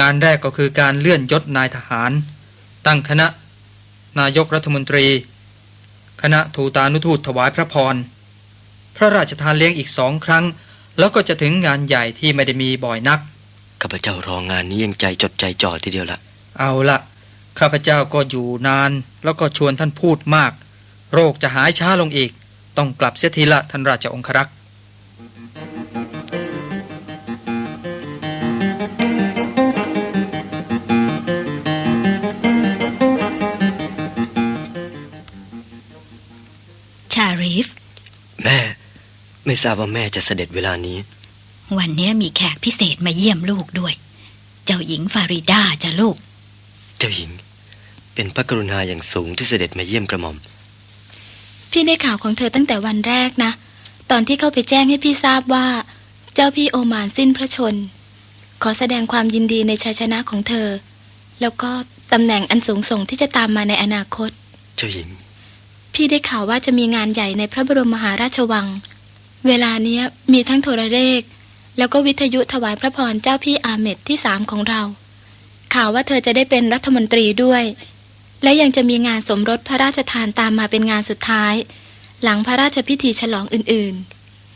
งานแรกก็คือการเลื่อนยศนายทหาร ตั้งคณะ นายกรัฐมนตรี คณะทูตานุทูตถวายพระพร พระราชทานเลี้ยงอีกสองครั้ง แล้วก็จะถึงงานใหญ่ที่ไม่ได้มีบ่อยนักข้าพเจ้ารองานนี้ยังใจจดใจจ่อทีเดียวละเอาละข้าพเจ้าก็อยู่นาน แล้วก็ชวนท่านพูดมาก โรคจะหายช้าลงอีก ต้องกลับเสียทีละท่านราชองครักษ์ ไม่ทราบว่าแม่จะเสด็จเวลานี้ วันนี้มีแขกพิเศษมาเยี่ยมลูกด้วย เจ้าหญิงฟาริดาจะลูก เจ้าหญิง เป็นพระกรุณาอย่างสูงที่เสด็จมาเยี่ยมกระหม่อม พี่ได้ข่าวของเธอตั้งแต่วันแรกนะ ตอนที่เข้าไปแจ้งให้พี่ทราบว่า เจ้าพี่โอมานสิ้นพระชน ขอแสดงความยินดีในชัยชนะของเธอ แล้วก็ตำแหน่งอันสูงส่งที่จะตามมาในอนาคต เจ้าหญิง พี่ได้ข่าวว่าจะมีงานใหญ่ในพระบรมมหาราชวัง เวลาเนี้ยมีทั้งโทรเลข แล้วก็วิทยุถวายพระพรเจ้าพี่อาเมดที่สามของเรา ข่าวว่าเธอจะได้เป็นรัฐมนตรีด้วย และยังจะมีงานสมรสพระราชทานตามมาเป็นงานสุดท้าย หลังพระราชพิธีฉลองอื่น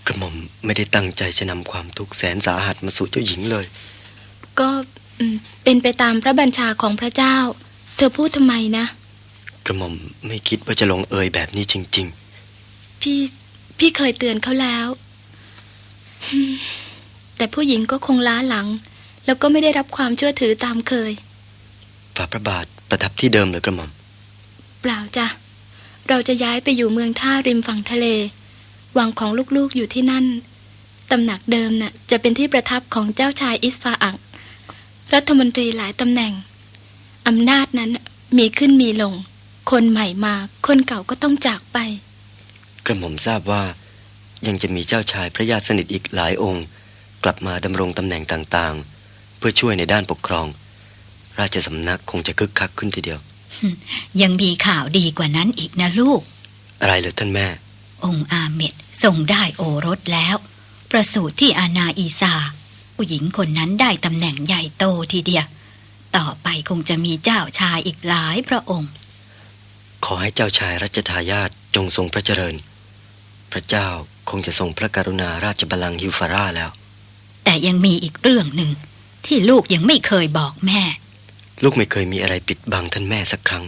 กระหม่อมไม่ได้ตั้งใจจะนำความทุกข์แสนสาหัสมาสู่เจ้าหญิงเลยๆก็อืมเป็นไปตามพระบัญชาของพระเจ้า เธอพูดทำไมนะ กระหม่อมไม่คิดว่าจะลงเอยแบบนี้จริงพี่ พี่เคยเตือนเขาแล้วฮึ่มแต่ผู้หญิงก็คงล้าหลัง แล้วก็ไม่ได้รับความเชื่อถือตามเคยๆฝ่าพระบาทประทับที่เดิมเลยกระหม่อม เปล่าจ้ะ เราจะย้ายไปอยู่เมืองท่าริมฝั่งทะเล วังของลูกๆอยู่ที่นั่น ตำหนักเดิมน่ะ จะเป็นที่ประทับของเจ้าชายอิสฟาอัก รัฐมนตรีหลายตำแหน่ง อำนาจนั้นน่ะมีขึ้นมีลง คนใหม่มา คนเก่าก็ต้องจากไปก ระหม่อมทราบว่า ยังจะมีเจ้าชายพระญาติสนิทอีกหลายองค์ กลับมาดำรงตำแหน่งต่างๆ เพื่อช่วยในด้านปกครอง ราชสำนักคงจะคึกคักขึ้นทีเดียว ยังมีข่าวดีกว่านั้นอีกนะลูก อะไรเลยท่านแม่ องค์อาเมดทรงได้โอรสแล้ว ประสูติที่อาณาอีซา ผู้หญิงคนนั้นได้ตำแหน่งใหญ่โตทีเดียว ต่อไปคงจะมีเจ้าชายอีกหลายพระองค์ ขอให้เจ้าชายรัชทายาทจงทรงพระเจริญ พระเจ้าคงจะทรงพระกรุณาราชบัลลังก์ฮิวฟาร่าแล้ว แต่ยังมีอีกเรื่องหนึ่ง ที่ลูกยังไม่เคยบอกแม่ ลูกไม่เคยมีอะไรปิดบังท่านแม่สักครั้ง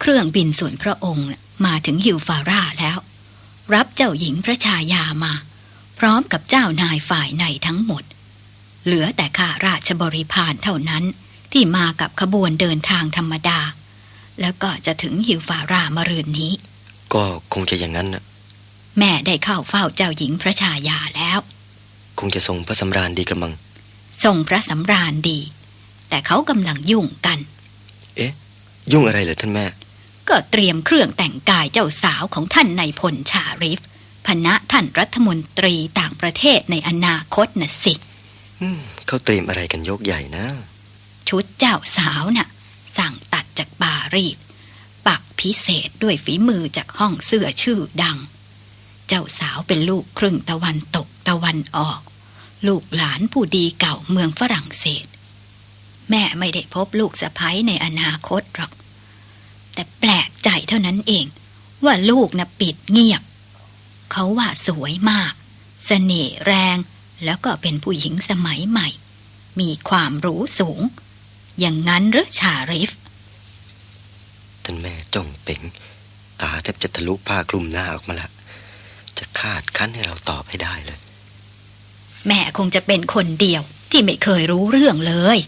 เครื่องบินส่วนพระองค์น่ะมาถึงฮิวฟาร่าแล้ว รับเจ้าหญิงพระชายามา พร้อมกับเจ้านายฝ่ายในทั้งหมด เหลือแต่ข้าราชบริพารเท่านั้นที่มากับขบวนเดินทางธรรมดา แล้วก็จะถึงฮิวฟาร่ามารืนนี้ ก็คงจะอย่างนั้นนะ แม่ได้เข้าเฝ้าเจ้าหญิงพระชายาแล้ว คงจะทรงพระสำราญดีกระมัง ทรงพระสำราญดี แต่เขากำลังยุ่งกัน เอ๊ะ ยุ่งอะไรเหรอท่านแม่ ก็เตรียมเครื่องแต่งกายเจ้าสาวของท่านในายพลชาริฟพณะท่านรัฐมนตรีต่างประเทศในอนาคตน่ะสิอืมเขาเตรียมอะไรกันยกใหญ่นะ ชุดเจ้าสาวน่ะ สั่งตัดจากปารีสปักพิเศษด้วยฝีมือจากห้องเสื้อชื่อดัง เจ้าสาวเป็นลูกครึ่งตะวันตกตะวันออก ลูกหลานผู้ดีเก่าเมืองฝรั่งเศส แม่ไม่ได้พบลูกสะพ้ยในอนาคตหรอก แต่แปลกใจเท่านั้นเอง ว่าลูกน่ะปิดเงียบ เขาว่าสวยมากเสน่ห์แรง แล้วก็เป็นผู้หญิงสมัยใหม่ มีความรู้สูง อย่างนั้นหรือชาริฟท่านแม่จ้องเป่งตาแทบจะทะลุผ้าคลุมหน้าออกมาละ จะคาดคั้นให้เราตอบให้ได้เลย แม่คงจะเป็นคนเดียวที่ไม่เคยรู้เรื่องเลย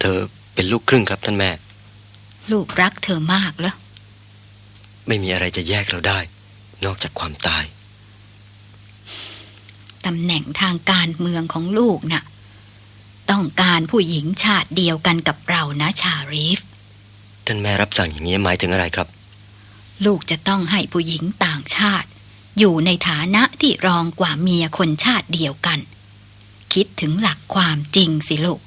เธอเป็นลูกครึ่งครับท่านแม่ ลูกรักเธอมากแล้ว ไม่มีอะไรจะแยกเราได้ นอกจากความตายตำแหน่งทางการเมืองของลูกน่ะ ต้องการผู้หญิงชาติเดียวกันกับเรานะชาริฟท่านแม่รับสั่งอย่างนี้หมายถึงอะไรครับ ลูกจะต้องให้ผู้หญิงต่างชาติ อยู่ในฐานะที่รองกว่าเมียคนชาติเดียวกัน คิดถึงหลักความจริงสิลูก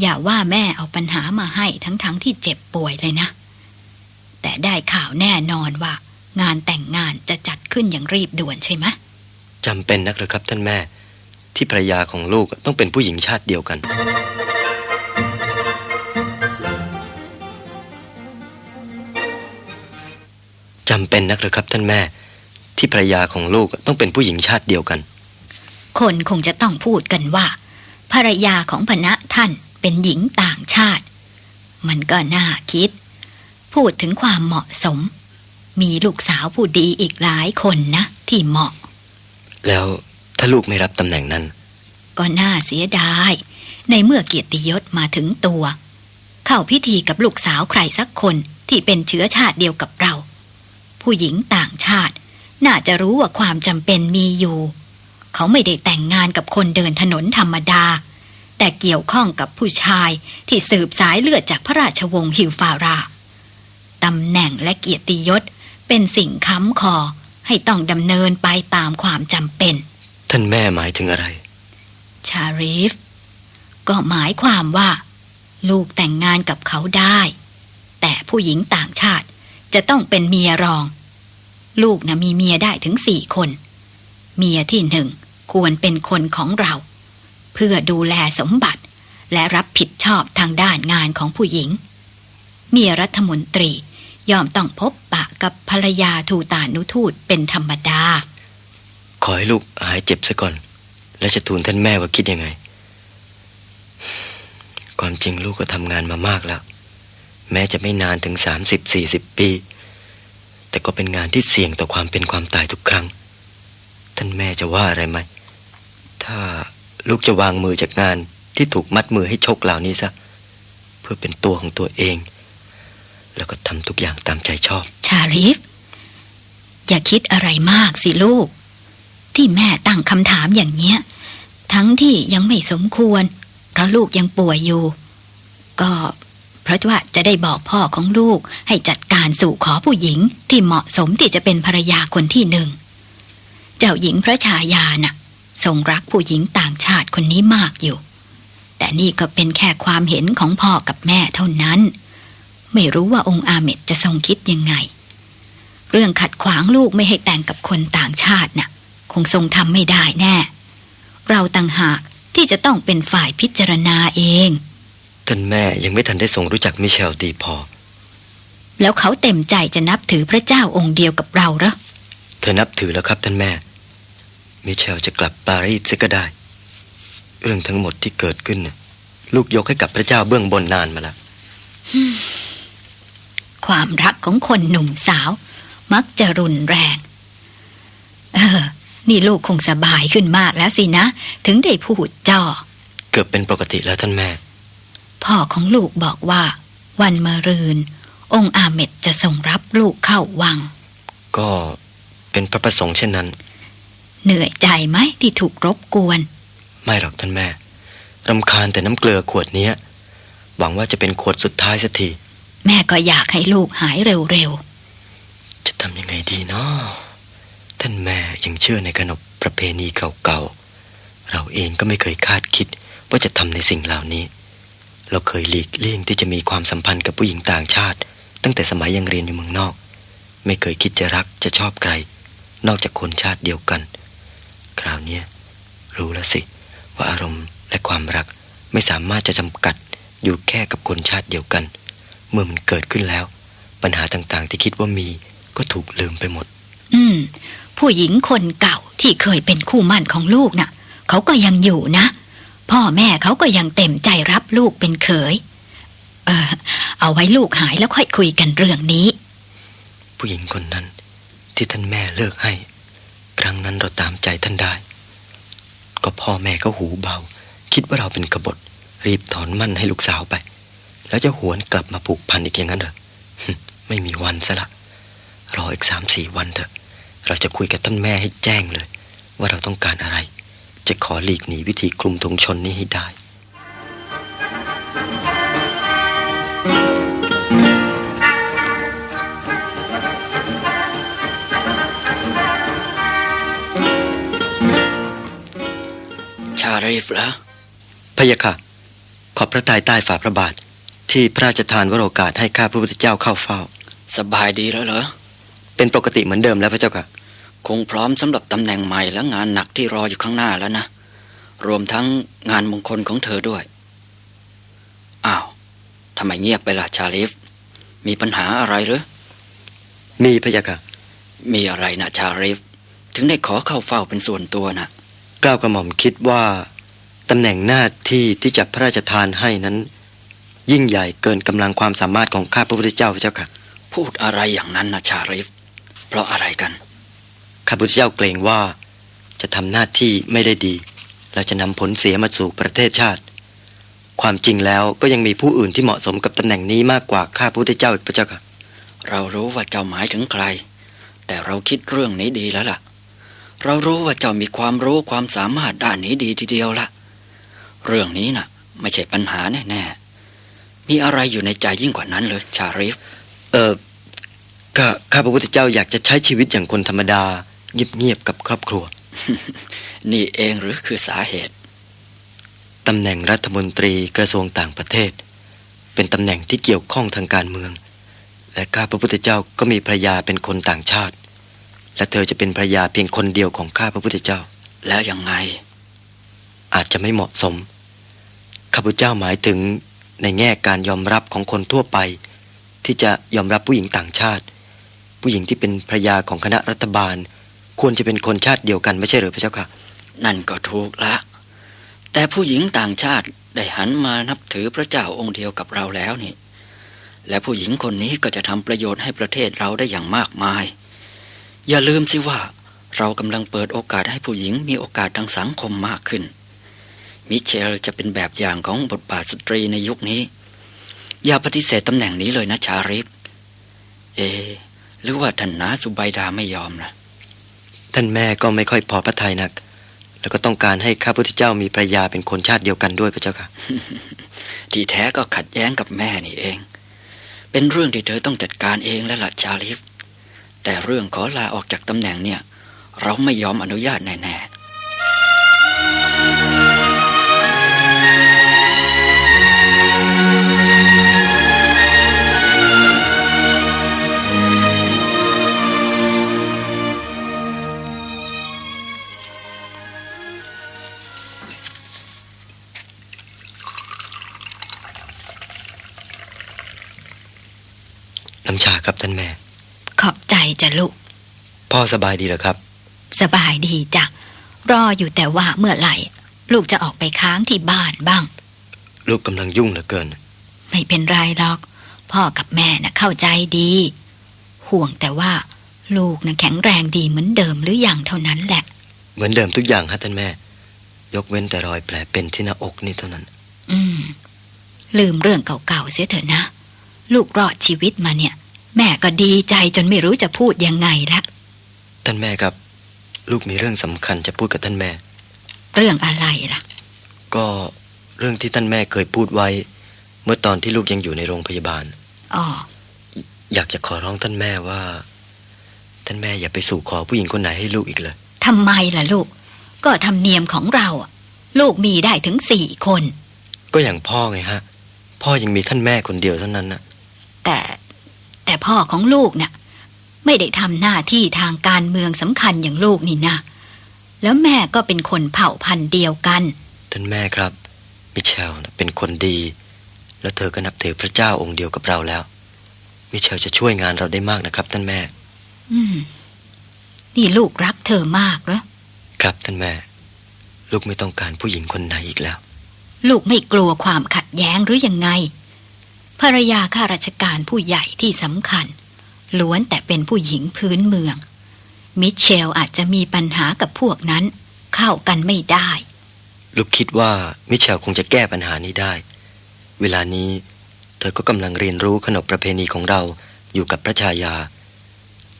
อย่าว่าแม่เอาปัญหามาให้ทั้งๆทที่เจ็บป่วยเลยนะ แต่ได้ข่าวแน่นอนว่า งานแต่งงานจะจัดขึ้นอย่างรีบด่วนใช่ไหมจำเป็นนักหรือครับท่านแม่ ที่ภรรยาของลูกต้องเป็นผู้หญิงชาติเดียวกันจำเป็นนักหรือครับท่านแม่ ที่ภรรยาของลูกต้องเป็นผู้หญิงชาติเดียวกัน คนคงจะต้องพูดกันว่า ภรรยาของพนะท่านเป็นหญิงต่างชาติ มันก็น่าคิด พูดถึงความเหมาะสม มีลูกสาวผู้ดีอีกหลายคนนะ ที่เหมาะ แล้วถ้าลูกไม่รับตำแหน่งนั้น ก็น่าเสียดาย ในเมื่อเกียรติยศมาถึงตัว เข้าพิธีกับลูกสาวใครสักคนที่เป็นเชื้อชาติเดียวกับเรา ผู้หญิงต่างชาติ น่าจะรู้ว่าความจำเป็นมีอยู่ เขาไม่ได้แต่งงานกับคนเดินถนนธรรมดา แต่เกี่ยวข้องกับผู้ชายที่สืบสายเลือดจากพระราชวงศ์ฮิวฟาราตำแหน่งและเกียรติยศเป็นสิ่งค้ำคอให้ต้องดำเนินไปตามความจำเป็น ท่านแม่หมายถึงอะไร ชาริฟ ก็หมายความว่า ลูกแต่งงานกับเขาได้ แต่ผู้หญิงต่างชาติจะต้องเป็นเมียรอง ลูกนะมีเมียได้ถึงสี่คน เมียที่หนึ่งควรเป็นคนของเรา เพื่อดูแลสมบัติ และรับผิดชอบทางด้านงานของผู้หญิง เมียรัฐมนตรียอมต้องพบปะกับภรรยาทูตานุทูตเป็นธรรมดา ขอให้ลูกหายเจ็บซะก่อน แล้วจะทูลท่านแม่ว่าคิดยังไง ความจริงลูกก็ทำงานมามากแล้ว แม้จะไม่นานถึงสามสิบสี่สิบปี แต่ก็เป็นงานที่เสี่ยงต่อความเป็นความตายทุกครั้ง ท่านแม่จะว่าอะไรไหม ถ้าลูกจะวางมือจากงานที่ถูกมัดมือให้ชกเหล่านี้ซะ เพื่อเป็นตัวของตัวเอง แล้วก็ทำทุกอย่างตามใจชอบ ชาริฟ อย่าคิดอะไรมากสิลูก ที่แม่ตั้งคำถามอย่างเนี้ย ทั้งที่ยังไม่สมควร เพราะลูกยังป่วยอยู่ ก็ เพราะว่าจะได้บอกพ่อของลูกให้จัดการสู่ขอผู้หญิงที่เหมาะสมที่จะเป็นภรรยาคนที่หนึ่ง เจ้าหญิงพระชายาน่ะทรงรักผู้หญิงต่างชาติคนนี้มากอยู่ แต่นี่ก็เป็นแค่ความเห็นของพ่อกับแม่เท่านั้น ไม่รู้ว่าองค์อาเมดจะทรงคิดยังไง เรื่องขัดขวางลูกไม่ให้แต่งกับคนต่างชาติน่ะ คงทรงทำไม่ได้แน่ เราต่างหากที่จะต้องเป็นฝ่ายพิจารณาเอง ท่านแม่ยังไม่ทันได้ทรงรู้จักมิเชลดีพอ แล้วเขาเต็มใจจะนับถือพระเจ้าองค์เดียวกับเราเหรอ เธอนับถือแล้วครับท่านแม่ มิเชลจะกลับปารีสซิก็ได้ เรื่องทั้งหมดที่เกิดขึ้นน่ะลูกยกให้กับพระเจ้าเบื้องบนนานมาแล้วความรักของคนหนุ่มสาว มักจะรุนแรง เออ นี่ลูกคงสบายขึ้นมากแล้วสินะ ถึงได้พูดจ่อเกือบเป็นปกติแล้วท่านแม่ พ่อของลูกบอกว่า วันมะรืน องค์อาเมดจะส่งรับลูกเข้าวัง ก็เป็นพระประสงค์เช่นนั้น เหนื่อยใจไหมที่ถูกรบกวน ไม่หรอกท่านแม่รำคาญแต่น้ำเกลือขวดเนี้ยหวังว่าจะเป็นขวดสุดท้ายสักทีแม่ก็อยากให้ลูกหายเร็วจะทำยังไงดีเนาะท่านแม่ยังเชื่อในขนบประเพณีเก่าๆ เราเองก็ไม่เคยคาดคิดว่าจะทำในสิ่งเหล่านี้ เราเคยหลีกเลี่ยงที่จะมีความสัมพันธ์กับผู้หญิงต่างชาติ ตั้งแต่สมัยยังเรียนอยู่เมืองนอก ไม่เคยคิดจะรักจะชอบใคร นอกจากคนชาติเดียวกัน คราวนี้รู้แล้วสิ ว่าอารมณ์และความรักไม่สามารถจะจำกัดอยู่แค่กับคนชาติเดียวกัน เมื่อมันเกิดขึ้นแล้ว ปัญหาต่างๆ ที่คิดว่ามีก็ถูกลืมไปหมด อืม ผู้หญิงคนเก่าที่เคยเป็นคู่มั่นของลูกน่ะ เขาก็ยังอยู่นะ พ่อแม่เขาก็ยังเต็มใจรับลูกเป็นเขย เออเอาไว้ลูกหายแล้วค่อยคุยกันเรื่องนี้ ผู้หญิงคนนั้น ที่ท่านแม่เลิกให้ ครั้งนั้นเราตามใจท่านได้ ก็พ่อแม่ก็หูเบา คิดว่าเราเป็นกบฏ รีบถอนมั่นให้ลูกสาวไป แล้วจะหวนกลับมาผูกพันอีกอย่างนั้นเหรอไม่มีวันซะละรออีกสามสี่วันเถอะ เราจะคุยกับท่านแม่ให้แจ้งเลย ว่าเราต้องการอะไร จะขอหลีกหนีวิธีคลุมธงชนนี้ให้ได้ชาริฟเหรอพะยะค่ะ ขอบพระทัยใต้ฝ่าพระบาท ที่พระราชทานวโรกาสให้ข้าพระพุทธเจ้าเข้าเฝ้า สบายดีแล้วเหรอ เป็นปกติเหมือนเดิมแล้วพระเจ้าค่ะ คงพร้อมสำหรับตำแหน่งใหม่และงานหนักที่รออยู่ข้างหน้าแล้วนะ รวมทั้งงานมงคลของเธอด้วย อ้าวทำไมเงียบไปล่ะชาลิฟ มีปัญหาอะไรหรือ มีพะยะค่ะ มีอะไรนะชาลิฟ ถึงได้ขอเข้าเฝ้าเป็นส่วนตัวนะกล้าวกระหม่อมคิดว่าตำแหน่งหน้าที่ที่จะพระราชทานให้นั้น ยิ่งใหญ่เกินกำลังความสามารถของข้าพระพุทธเจ้าพระเจ้าค่ะ พูดอะไรอย่างนั้นนะชาลิฟ เพราะอะไรกัน ข้าพระพุทธเจ้าเกรงว่า จะทำหน้าที่ไม่ได้ดี และจะนำผลเสียมาสู่ประเทศชาติ ความจริงแล้วก็ยังมีผู้อื่นที่เหมาะสมกับตำแหน่งนี้มากกว่าข้าพระพุทธเจ้าอีกพระเจ้าค่ะ เรารู้ว่าเจ้าหมายถึงใคร แต่เราคิดเรื่องนี้ดีแล้วล่ะ เรารู้ว่าเจ้ามีความรู้ความสามารถด้านนี้ดีทีเดียวละเรื่องนี้น่ะ ไม่ใช่ปัญหาแน่ๆมีอะไรอยู่ในใจยิ่งกว่านั้นเลยชาริฟ เออก็ข้าพระพุทธเจ้าอยากจะใช้ชีวิตอย่างคนธรรมดา เงียบๆกับครอบครัว นี่เองหรือคือสาเหตุตำแหน่งรัฐมนตรีกระทรวงต่างประเทศ เป็นตำแหน่งที่เกี่ยวข้องทางการเมือง และข้าพระพุทธเจ้าก็มีภรรยาเป็นคนต่างชาติ และเธอจะเป็นภรรยาเพียงคนเดียวของข้าพระพุทธเจ้า แล้วยังไง อาจจะไม่เหมาะสมข้าพเจ้าหมายถึงในแง่การยอมรับของคนทั่วไป ที่จะยอมรับผู้หญิงต่างชาติ ผู้หญิงที่เป็นภรรยาของคณะรัฐบาล ควรจะเป็นคนชาติเดียวกันไม่ใช่หรือพระเจ้าค่ะ นั่นก็ถูกละ แต่ผู้หญิงต่างชาติได้หันมานับถือพระเจ้าองค์เดียวกับเราแล้วนี่ และผู้หญิงคนนี้ก็จะทำประโยชน์ให้ประเทศเราได้อย่างมากมาย อย่าลืมสิว่า เรากำลังเปิดโอกาสให้ผู้หญิงมีโอกาสทางสังคมมากขึ้น มิเชลจะเป็นแบบอย่างของบทบาทสตรีในยุคนี้ อย่าปฏิเสธตำแหน่งนี้เลยนะชาริฟเอหรือว่าท่านนาสุไบดาไม่ยอมล่ะ ท่านแม่ก็ไม่ค่อยพอพระทัยนัก แล้วก็ต้องการให้ข้าพุทธเจ้ามีภรรยาเป็นคนชาติเดียวกันด้วยพระเจ้าค่ะ ที่แท้ก็ขัดแย้งกับแม่นี่เอง เป็นเรื่องที่เธอต้องจัดการเองแล้วล่ะชาลิฟ แต่เรื่องขอลาออกจากตำแหน่งเนี่ย เราไม่ยอมอนุญาตแน่ๆ น้ำชาครับท่านแม่ ขอบใจจ้ะลูก พ่อสบายดีเหรอครับ สบายดีจ้ะ รออยู่แต่ว่าเมื่อไหร่ ลูกจะออกไปค้างที่บ้านบ้าง ลูกกำลังยุ่งเหลือเกิน ไม่เป็นไรหรอก พ่อกับแม่น่ะเข้าใจดี ห่วงแต่ว่า ลูกน่ะแข็งแรงดีเหมือนเดิมหรืออยังเท่านั้นแหละ เหมือนเดิมทุกอย่างฮะท่านแม่ ยกเว้นแต่รอยแผลเป็นที่หน้าอกนี่เท่านั้น อืม ลืมเรื่องเก่าๆเสียเถอะนะ ลูกรอดชีวิตมาเนี่ย แม่ก็ดีใจจนไม่รู้จะพูดยังไงละท่านแม่ครับ ลูกมีเรื่องสำคัญจะพูดกับท่านแม่ เรื่องอะไรล่ะ ก็เรื่องที่ท่านแม่เคยพูดไว้ เมื่อตอนที่ลูกยังอยู่ในโรงพยาบาลอ๋ออยากจะขอร้องท่านแม่ว่า ท่านแม่อย่าไปสู่ขอผู้หญิงคนไหนให้ลูกอีกเลยทำไมล่ะลูก ก็ธรรมเนียมของเราอะลูกมีได้ถึงสี่คน ก็อย่างพ่อไงฮะ พ่อยังมีท่านแม่คนเดียวเท่านั้นนะ แต่แต่พ่อของลูกน่ะไม่ได้ทำหน้าที่ทางการเมืองสำคัญอย่างลูกนี่นะ แล้วแม่ก็เป็นคนเผ่าพันธุ์เดียวกัน ท่านแม่ครับ มิเชลน่ะเป็นคนดี แล้วเธอก็นับถือพระเจ้าองค์เดียวกับเราแล้ว มิเชลจะช่วยงานเราได้มากนะครับท่านแม่ อืม นี่ลูกรักเธอมากเหรอ ครับท่านแม่ ลูกไม่ต้องการผู้หญิงคนไหนอีกแล้ว ลูกไม่กลัวความขัดแย้งหรือยังไง ภรรยาข้าราชการผู้ใหญ่ที่สำคัญ ล้วนแต่เป็นผู้หญิงพื้นเมือง มิเชลอาจจะมีปัญหากับพวกนั้น เข้ากันไม่ได้ ลูกคิดว่ามิเชลคงจะแก้ปัญหานี้ได้ เวลานี้ เธอก็กำลังเรียนรู้ขนบประเพณีของเราอยู่กับพระชายา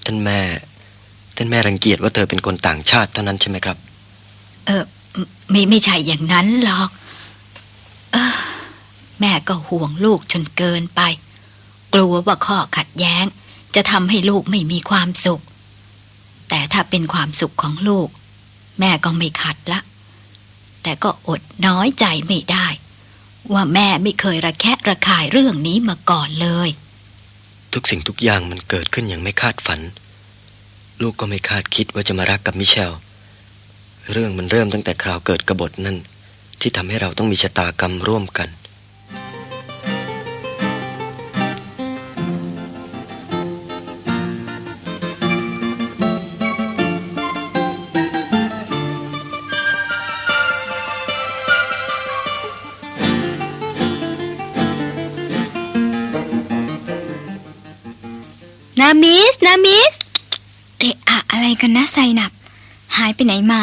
ท่านแม่ ท่านแม่รังเกียจว่าเธอเป็นคนต่างชาติเท่านั้นใช่ไหมครับ เออไม่ไม่ใช่อย่างนั้นหรอก เออ แม่ก็ห่วงลูกจนเกินไป กลัวว่าข้อขัดแย้ง จะทำให้ลูกไม่มีความสุข แต่ถ้าเป็นความสุขของลูก แม่ก็ไม่ขัดละ แต่ก็อดน้อยใจไม่ได้ ว่าแม่ไม่เคยระแคะระคายเรื่องนี้มาก่อนเลย ทุกสิ่งทุกอย่างมันเกิดขึ้นอย่างไม่คาดฝัน ลูกก็ไม่คาดคิดว่าจะมารักกับมิเชลเรื่องมันเริ่มตั้งแต่คราวเกิดกบฏนั่น ที่ทำให้เราต้องมีชะตากรรมร่วมกัน ไรกันนะไซนับ หายไปไหนมา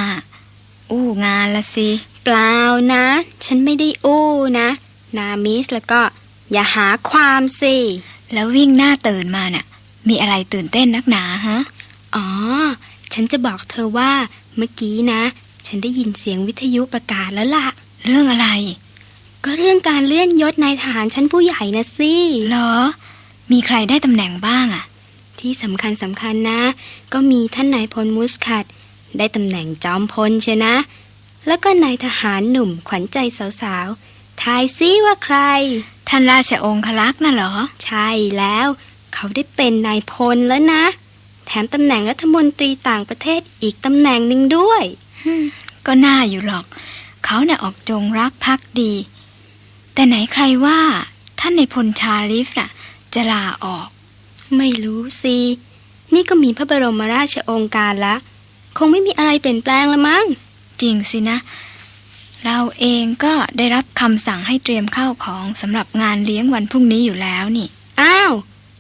อู้งานละสิ เปล่านะ ฉันไม่ได้อู้นะ นามิสแล้วก็อย่าหาความสิ แล้ววิ่งหน้าตื่นมาน่ะ มีอะไรตื่นเต้นนักหนาฮะ อ๋อ ฉันจะบอกเธอว่าเมื่อกี้นะ ฉันได้ยินเสียงวิทยุประกาศแล้วล่ะ เรื่องอะไร ก็เรื่องการเลื่อนยศนายทหารชั้นผู้ใหญ่นะสิ เหรอ มีใครได้ตำแหน่งบ้างอะ ที่สำคัญสำคัญนะ ก็มีท่านนายพลมุสคัดได้ตำแหน่งจอมพลเชยวนะ แล้วก็นายทหารหนุ่มขวัญใจสาวๆ ทายซิว่าใคร ท่านราชองครักษ์น่ะเหรอ ใช่แล้ว เขาได้เป็นนายพลแล้วนะ แถมตำแหน่งรัฐมนตรีต่างประเทศอีกตำแหน่งหนึ่งด้วยก็น่าอยู่หรอก เขาน่ะออกจงรักภักดี แต่ไหนใครว่า ท่านในพลชาลิฟน่ะ จะลาออก ไม่รู้สิ นี่ก็มีพระบรมราชโองการละ คงไม่มีอะไรเปลี่ยนแปลงละมั้ง จริงสินะ เราเองก็ได้รับคำสั่งให้เตรียมข้าวของสำหรับงานเลี้ยงวันพรุ่งนี้อยู่แล้วนี่ อ้าว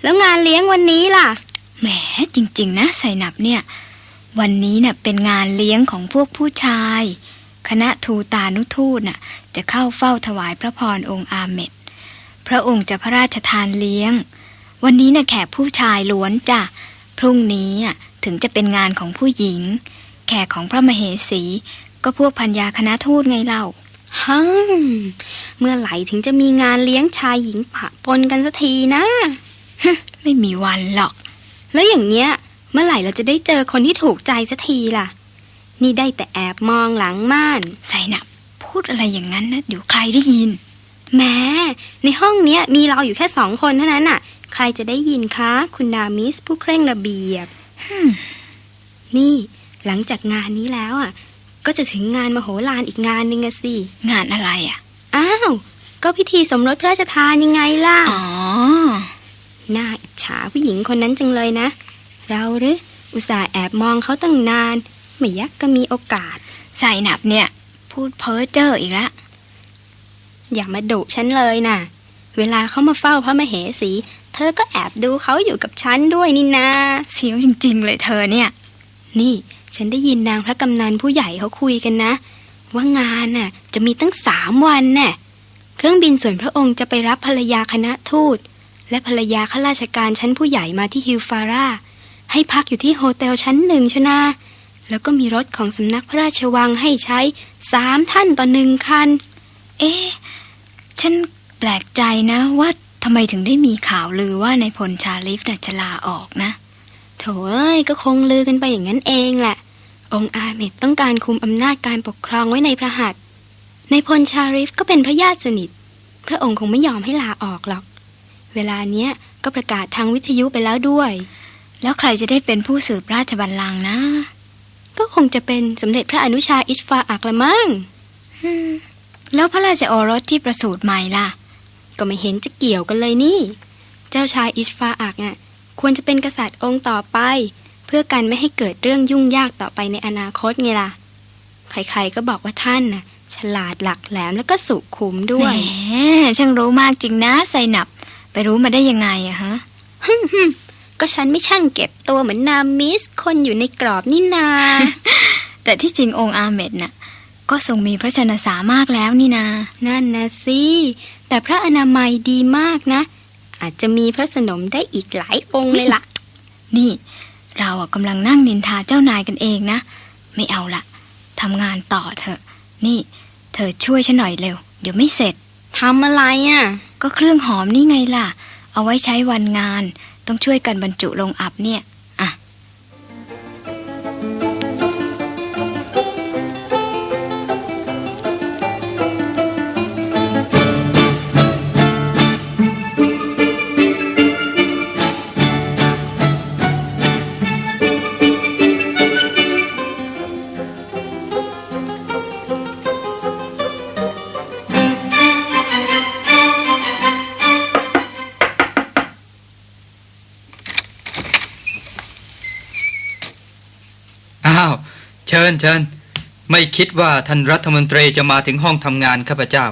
แล้วงานเลี้ยงวันนี้ล่ะ แหมจริง ๆ นะไซนับเนี่ย วันนี้เน่ะเป็นงานเลี้ยงของพวกผู้ชาย คณะทูตานุทูตน่ะ จะเข้าเฝ้าถวายพระพรองค์อาเมดพระองค์จะพระราชทานเลี้ยง วันนี้น่ะแขกผู้ชายล้วนจ้ะ พรุ่งนี้อะถึงจะเป็นงานของผู้หญิง แขกของพระมเหสี ก็พวกพัญญาคณะทูตไงเล่าฮัมเมื่อไหร่ถึงจะมีงานเลี้ยงชายหญิงปะปนกันสักทีนะ ไม่มีวันหรอก แล้วอย่างเงี้ย เมื่อไหร่เราจะได้เจอคนที่ถูกใจสักทีล่ะ นี่ได้แต่แอบมองหลังม่านไซนับพูดอะไรอย่างนั้นนะเดี๋ยวใครได้ยิน แม้ในห้องเนี้ยมีเราอยู่แค่สองคนเท่านั้นน่ะ ใครจะได้ยินคะ คุณนามิสผู้เคร่งระเบียบ นี่หลังจากงานนี้แล้วอะ ก็จะถึงงานมโหฬารอีกงานหนึ่งอะสิ งานอะไรอะ อ้าว ก็พิธีสมรสพระราชทานยังไงล่ะ อ๋อ น่าอิจฉาผู้หญิงคนนั้นจังเลยนะ เราหรืออุตส่าห์แอบมองเขาตั้งนาน ไม่ยักก็มีโอกาส ใส่หนับเนี่ย พูดเพ้อเจ้ออีกแล้วอย่ามาดุฉันเลยน่ะ เวลาเขามาเฝ้าพระมเหสี เธอก็แอบดูเขาอยู่กับฉันด้วยนี่นาเสียวจริง ๆ เลยเธอเนี่ย นี่ฉันได้ยินนางพระกำนันผู้ใหญ่เขาคุยกันนะ ว่างานน่ะ จะมีตั้งสามวันแน่เครื่องบินส่วนพระองค์จะไปรับภรรยาคณะทูต และภรรยาข้าราชการชั้นผู้ใหญ่มาที่ฮิลฟาร่าให้พักอยู่ที่โฮเทลชั้นหนึ่งชนะแล้วก็มีรถของสำนักพระราชวังให้ใช้สามท่านต่อหนึ่งคัน เอ๊ะฉันแปลกใจนะว่า ทำไมถึงได้มีข่าวลือว่าในายพลชาลิฟน่ะจะลาออกนะโถเอ้ยก็คงลือกันไปอย่างนั้นเองแหละ องค์อาเมดต้องการคุมอำนาจการปกครองไว้ในพระหัตถ์ในพลชาริฟก็เป็นพระญาติสนิท พระองค์คงไม่ยอมให้ลาออกหรอก เวลาเนี้ยก็ประกาศทางวิทยุไปแล้วด้วย แล้วใครจะได้เป็นผู้สืบราชบัลลังก์นะ ก็คงจะเป็นสมเด็จพระอนุชาอิสฟาอักละมั้งแล้วพระราชโอรสที่ประสูติใหม่ล่ะ ก็ไม่เห็นจะเกี่ยวกันเลยนี่ เจ้าชายอิสฟาอักอะควรจะเป็นกษัตริย์องค์ต่อไป เพื่อกันไม่ให้เกิดเรื่องยุ่งยากต่อไปในอนาคตไงล่ะ ใครๆก็บอกว่าท่านน่ะ ฉลาดหลักแหลมแล้วก็สุขุมด้แหวมยช่างรู้มากจริงนะไซนับ ไปรู้มาได้ยังไงอะฮะก็ฉันไม่ช่างเก็บตัวเหมือนนามิสคนอยู่ในกรอบนี่นา แต่ที่จริงองค์อาเมดน่ะ ก็ทรงมีพระชนสามากแล้วนี่นา นั่นนะสิ แต่พระอนามัยดีมากนะ อาจจะมีพระสนมได้อีกหลายองค์เลยล่ะ นี่ เราอะกำลังนั่งนินทาเจ้านายกันเองนะ ไม่เอาละทำงานต่อเถอะ นี่ เธอช่วยฉันหน่อยเร็ว เดี๋ยวไม่เสร็จทำอะไรอะ ก็เครื่องหอมนี่ไงล่ะ เอาไว้ใช้วันงาน ต้องช่วยกันบรรจุลงอับเนี่ย เชิญ ไม่คิดว่าท่านรัฐมนตรีจะมาถึงห้องทำงานข้าพเจ้า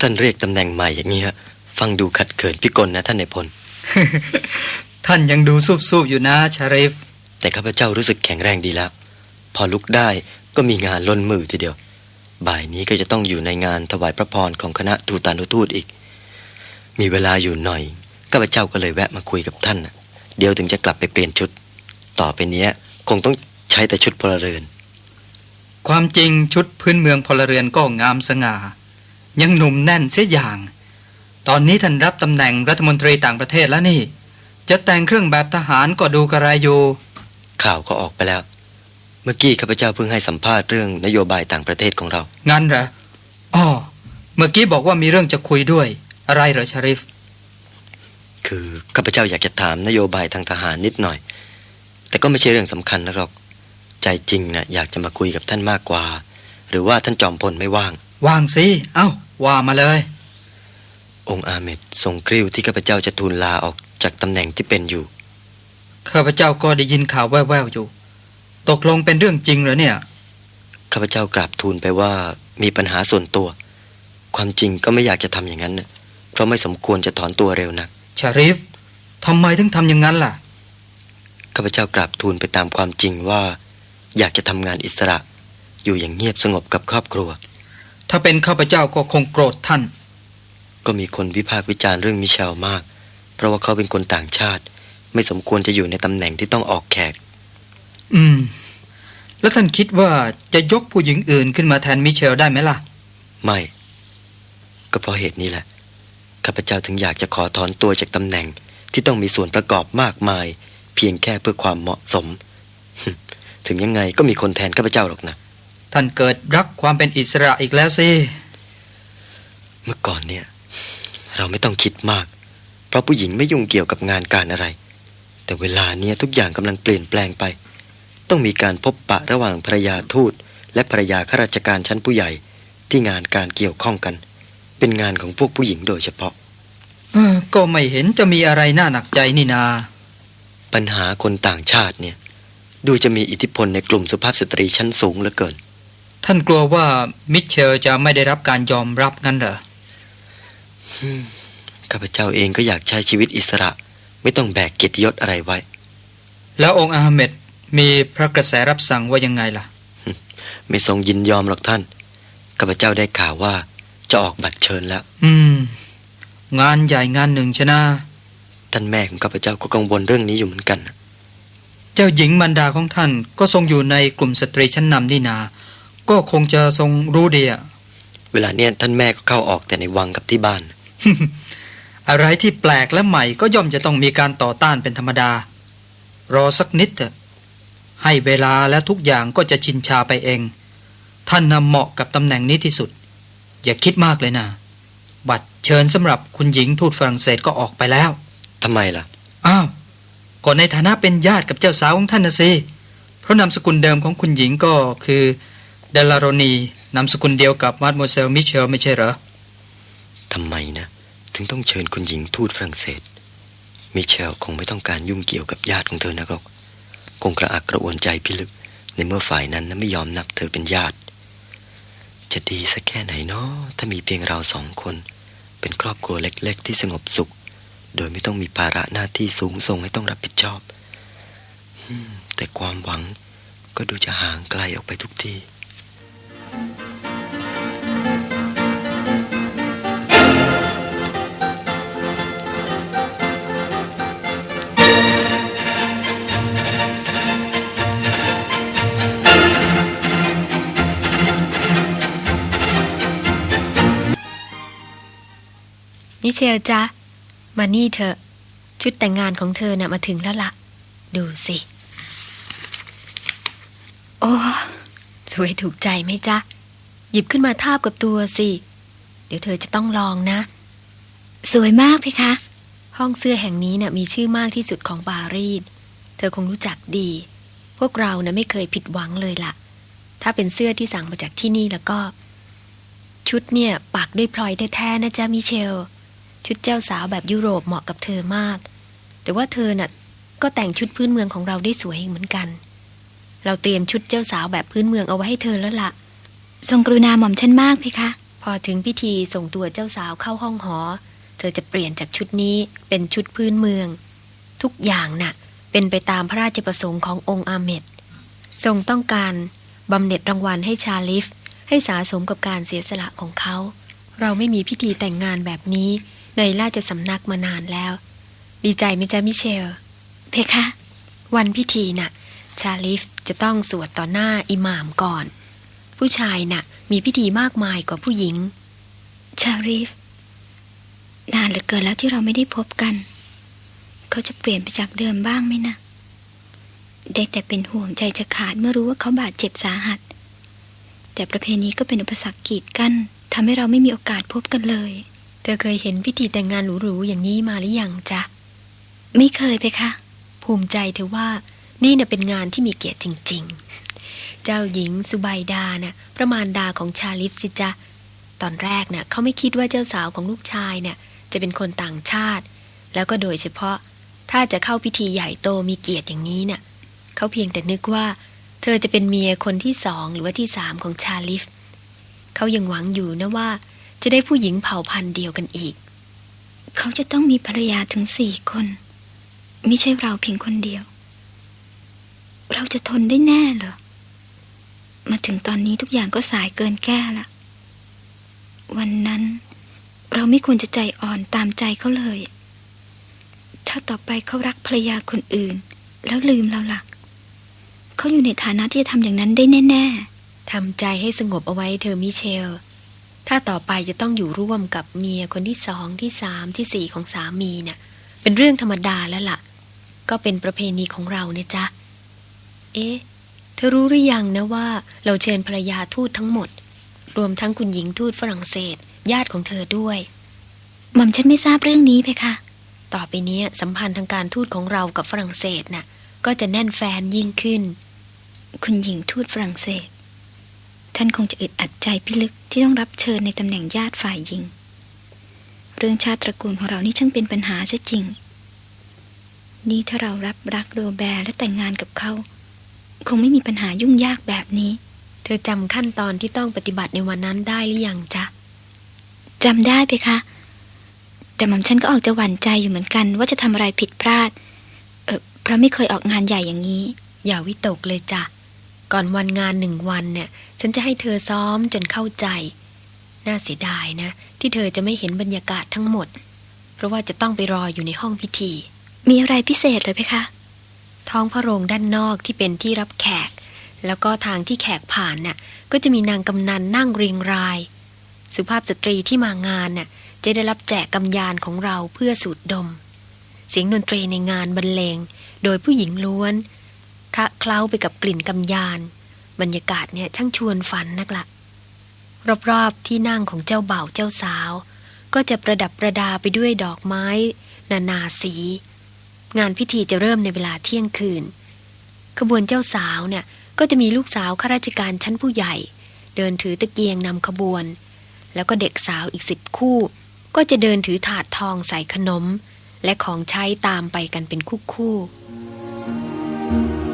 ท่านเรียกตำแหน่งใหม่อย่างนี้ฮะ ฟังดูขัดเขินพิกลนะ ท่านในายพล ท่านยังดูซูบๆอยู่นะชาริฟ แต่ข้าพเจ้ารู้สึกแข็งแรงดีแล้ว พอลุกได้ก็มีงานล้นมือทีเดียว บ่ายนี้ก็จะต้องอยู่ในงานถวายพระพรของคณะทูตานุทูตอีก มีเวลาอยู่หน่อยข้าพเจ้าก็เลยแวะมาคุยกับท่านน่ะเดี๋ยวถึงจะกลับไปเปลี่ยนชุด ต่อไปเนี้ย คงต้องใช้แต่ชุดพลเรือน ความจริงชุดพื้นเมืองพลเรือนก็งามสง่า ยังหนุ่มแน่นเสียอย่าง ตอนนี้ท่านรับตำแหน่งรัฐมนตรีต่างประเทศแล้วนี่ จะแต่งเครื่องแบบทหารก็ดูกระไรอยู่ข่าวก็ออกไปแล้ว เมื่อกี้ข้าพเจ้าเพิ่งให้สัมภาษณ์เรื่องนโยบายต่างประเทศของเรา งั้นเหรออ๋อเมื่อกี้บอกว่ามีเรื่องจะคุยด้วย อะไรเหรอชาริฟ คือข้าพเจ้าอยากจะถามนโยบายทางทหารนิดหน่อย แต่ก็ไม่ใช่เรื่องสำคัญนักหรอก ใจจริงนะอยากจะมาคุยกับท่านมากกว่า หรือว่าท่านจอมพลไม่ว่าง ว่างสิเอ้า ว่ามาเลย องค์อาเมดทรงกริ้วที่ข้าพเจ้าจะทูลลาออกจากตำแหน่งที่เป็นอยู่ข้าพเจ้าก็ได้ยินข่าวแว่วๆอยู่ ตกลงเป็นเรื่องจริงเหรอเนี่ยข้าพเจ้ากราบทูลไปว่ามีปัญหาส่วนตัว ความจริงก็ไม่อยากจะทำอย่างนั้นนะเพราะไม่สมควรจะถอนตัวเร็วนักชาริฟทำไมถึงทำอย่างนั้นล่ะข้าพเจ้ากราบทูลไปตามความจริงว่า อยากจะทำงานอิสระ อยู่อย่างเงียบสงบกับครอบครัว ถ้าเป็นข้าพเจ้าก็คงโกรธท่าน ก็มีคนวิพากษ์วิจารณ์เรื่องมิเชลมาก เพราะว่าเขาเป็นคนต่างชาติ ไม่สมควรจะอยู่ในตำแหน่งที่ต้องออกแขก อืม แล้วท่านคิดว่าจะยกผู้หญิงอื่นขึ้นมาแทนมิเชลได้ไหมล่ะ ไม่ ก็เพราะเหตุนี้แหละข้าพเจ้าถึงอยากจะขอถอนตัวจากตำแหน่งที่ต้องมีส่วนประกอบมากมาย เพียงแค่เพื่อความเหมาะสม ถึงยังไงก็มีคนแทนข้าพเจ้าหรอกนะ ท่านเกิดรักความเป็นอิสระอีกแล้วสิ เมื่อก่อนเนี่ย เราไม่ต้องคิดมาก เพราะผู้หญิงไม่ยุ่งเกี่ยวกับงานการอะไร แต่เวลาเนี้ยทุกอย่างกำลังเปลี่ยนแปลงไป ต้องมีการพบปะระหว่างภรรยาทูต และภรรยาข้าราชการชั้นผู้ใหญ่ที่งานการเกี่ยวข้องกัน เป็นงานของพวกผู้หญิงโดยเฉพาะเออก็ไม่เห็นจะมีอะไรน่าหนักใจนี่นา ปัญหาคนต่างชาติเนี่ย ดูจะมีอิทธิพลในกลุ่มสุภาพสตรีชั้นสูงเหลือเกิน ท่านกลัวว่ามิเชลจะไม่ได้รับการยอมรับงั้นเหรอข้าพเจ้าเองก็อยากใช้ชีวิตอิสระ ไม่ต้องแบกเกียรติยศอะไรไว้ แล้วองค์อาเหม็ดมีพระกระแสรับสั่งว่ายังไงล่ะ ไม่ทรงยินยอมหรอกท่าน ข้าพเจ้าได้ข่าวว่าจะออกบัตรเชิญแล้ว อืม งานใหญ่งานหนึ่งชนะ ท่านแม่ของข้าพเจ้าก็กังวลเรื่องนี้อยู่เหมือนกัน เจ้าหญิงมันดาของท่านก็ทรงอยู่ในกลุ่มสตรีชั้นนำนี่นา ก็คงจะทรงรู้ดีอะเวลาเนี้ยท่านแม่ก็เข้าออกแต่ในวังกับที่บ้าน อะไรที่แปลกและใหม่ก็ย่อมจะต้องมีการต่อต้านเป็นธรรมดา รอสักนิดเถอะให้เวลาและทุกอย่างก็จะชินชาไปเอง ท่านนำเหมาะกับตำแหน่งนี้ที่สุด อย่าคิดมากเลยนะบัตรเชิญสำหรับคุณหญิงทูตฝรั่งเศสก็ออกไปแล้วทำไมล่ะ อ้าว ก็ในฐานะเป็นญาติกับเจ้าสาวของท่านนะสิเพราะนามสกุลเดิมของคุณหญิงก็คือเดลารนีนามสกุลเดียวกับมาดโมเซลมิเชลไม่ใช่เหรอทำไมนะ ถึงต้องเชิญคุณหญิงทูตฝรั่งเศส มิเชลคงไม่ต้องการยุ่งเกี่ยวกับญาติของเธอนักหรอก คงกระอักกระอ่วนใจพิลึก ในเมื่อฝ่ายนั้นนะไม่ยอมนับเธอเป็นญาติ จะดีสักแค่ไหนเนาะถ้ามีเพียงเราสองคน เป็นครอบครัวเล็ก ๆ ที่สงบสุข โดยไม่ต้องมีภาระหน้าที่สูงส่งให้ต้องรับผิดชอบแต่ความหวังก็ดูจะห่างไกลออกไปทุกทีมิเชลจ๊ะ มานี่เถอะชุดแต่งงานของเธอน่ะมาถึงแล้วละ่ะ ดูสิ โอ้สวยถูกใจไหมจ๊ะ หยิบขึ้นมาทาบกับตัวสิ เดี๋ยวเธอจะต้องลองนะ สวยมากเพคะ ห้องเสื้อแห่งนี้น่ะมีชื่อมากที่สุดของปารีส เธอคงรู้จักดี พวกเรานะ่ะไม่เคยผิดหวังเลยล่ะ ถ้าเป็นเสื้อที่สั่งมาจากที่นี่แล้วก็ ชุดเนี่ยปักด้วยพลอยแท้ๆนะจ๊ะมิเชล ชุดเจ้าสาวแบบยุโรปเหมาะกับเธอมาก แต่ว่าเธอน่ะก็แต่งชุดพื้นเมืองของเราได้สวยเหมือนกัน เราเตรียมชุดเจ้าสาวแบบพื้นเมืองเอาไว้ให้เธอแล้วละ่ะ ทรงกรุณาหม่อมฉันมากเพคะ พอถึงพิธีส่งตัวเจ้าสาวเข้าห้องหอ เธอจะเปลี่ยนจากชุดนี้เป็นชุดพื้นเมือง ทุกอย่างน่ะ เป็นไปตามพระราชประสงค์ขององค์อาเมดทรงต้องการบำเหน็จรางวัลให้ชาลิฟ ให้สาสมกับการเสียสละของเขา เราไม่มีพิธีแต่งงานแบบนี้ ในราชสำนักมานานแล้ว ดีใจไหมจ๊ะมิเชล เพคะ วันพิธีน่ะ ชาลิฟจะต้องสวดต่อหน้าอิหม่ามก่อน ผู้ชายน่ะ มีพิธีมากมายกว่าผู้หญิง ชารีฟนานเหลือเกินแล้วที่เราไม่ได้พบกัน เขาจะเปลี่ยนไปจากเดิมบ้างไหมนะได้แต่เป็นห่วงใจจะขาดเมื่อรู้ว่าเขาบาดเจ็บสาหัส แต่ประเพณีก็เป็นอุปสรรคกีดกั้นทำให้เราไม่มีโอกาสพบกันเลย เธอเคยเห็นพิธีแต่งงานหรูๆอย่างนี้มาหรือยังจ๊ะ ไม่เคยเพคะ ภูมิใจเธอว่านี่เนี่ยเป็นงานที่มีเกียรติจริง ๆ เจ้าหญิงสุไบดาน่ะประมาณดาของชาลิฟสิจ๊ะ ตอนแรกน่ะเขาไม่คิดว่าเจ้าสาวของลูกชายเนี่ยจะเป็นคนต่างชาติ แล้วก็โดยเฉพาะ ถ้าจะเข้าพิธีใหญ่โตมีเกียรติอย่างนี้น่ะเขาเพียงแต่นึกว่า เธอจะเป็นเมียคนที่สองหรือว่าที่สามของชาลิฟเขายังหวังอยู่นะว่า จะได้ผู้หญิงเผ่าพันธุ์เดียวกันอีก เขาจะต้องมีภรรยาถึงสี่คน ไม่ใช่เราเพียงคนเดียว เราจะทนได้แน่เหรอ มาถึงตอนนี้ทุกอย่างก็สายเกินแก้ละวันนั้นเราไม่ควรจะใจอ่อนตามใจเขาเลย ถ้าต่อไปเขารักภรรยาคนอื่น แล้วลืมเราหล่ะเขาอยู่ในฐานะที่จะทำอย่างนั้นได้แน่ ๆทำใจให้สงบเอาไว้เธอมิเชล ถ้าต่อไปจะต้องอยู่ร่วมกับเมียคนที่สองที่สามที่สี่ของสามีเนี่ย เป็นเรื่องธรรมดาแล้วล่ะ ก็เป็นประเพณีของเราเนี่ยจ๊ะเอ๊ะเธอรู้หรือยังนะว่า เราเชิญภรรยาทูตทั้งหมด รวมทั้งคุณหญิงทูตฝรั่งเศส ญาติของเธอด้วยๆหม่อมฉันไม่ทราบเรื่องนี้เพคะ ต่อไปเนี้ยสัมพันธ์ทางการทูตของเรากับฝรั่งเศสน่ะ ก็จะแน่นแฟนยิ่งขึ้น คุณหญิงทูตฝรั่งเศส ท่านคงจะอึดอัดใจพิลึกที่ต้องรับเชิญในตำแหน่งญาติฝ่ายหญิง เรื่องชาติตระกูลของเรานี่ช่างเป็นปัญหาซะจริง นี่ถ้าเรารับรักโรแบร์และแต่งงานกับเขา คงไม่มีปัญหายุ่งยากแบบนี้ เธอจำขั้นตอนที่ต้องปฏิบัติในวันนั้นได้หรือยังจ๊ะจำได้เพคะแต่หม่อมฉันก็ออกจะหวั่นใจอยู่เหมือนกัน ว่าจะทำอะไรผิดพลาด เออเพราะไม่เคยออกงานใหญ่อย่างนี้ อย่าวิตกเลยจ้ะ ก่อนวันงานหนึ่งวันเนี่ย ฉันจะให้เธอซ้อมจนเข้าใจ น่าเสียดายนะ ที่เธอจะไม่เห็นบรรยากาศทั้งหมด เพราะว่าจะต้องไปรออยู่ในห้องพิธี มีอะไรพิเศษเลยเพคะ ท้องพระโรงด้านนอกที่เป็นที่รับแขก แล้วก็ทางที่แขกผ่านน่ะ ก็จะมีนางกำนันนั่งเรียงราย สุภาพสตรีที่มางานน่ะ จะได้รับแจกกำยานของเราเพื่อสูดดม เสียงดนตรีในงานบรรเลง โดยผู้หญิงล้วน คะเคล้าไปกับกลิ่นกำยาน บรรยากาศเนี่ยช่างชวนฝันนักละรอบๆที่นั่งของเจ้าบ่าวเจ้าสาว ก็จะประดับประดาไปด้วยดอกไม้ นานาสี งานพิธีจะเริ่มในเวลาเที่ยงคืนขบวนเจ้าสาวเนี่ยก็จะมีลูกสาวข้าราชการชั้นผู้ใหญ่ เดินถือตะเกียงนำขบวน แล้วก็เด็กสาวอีกสิบคู่ ก็จะเดินถือถาดทองใส่ขนม และของใช้ตามไปกันเป็นคู่ๆ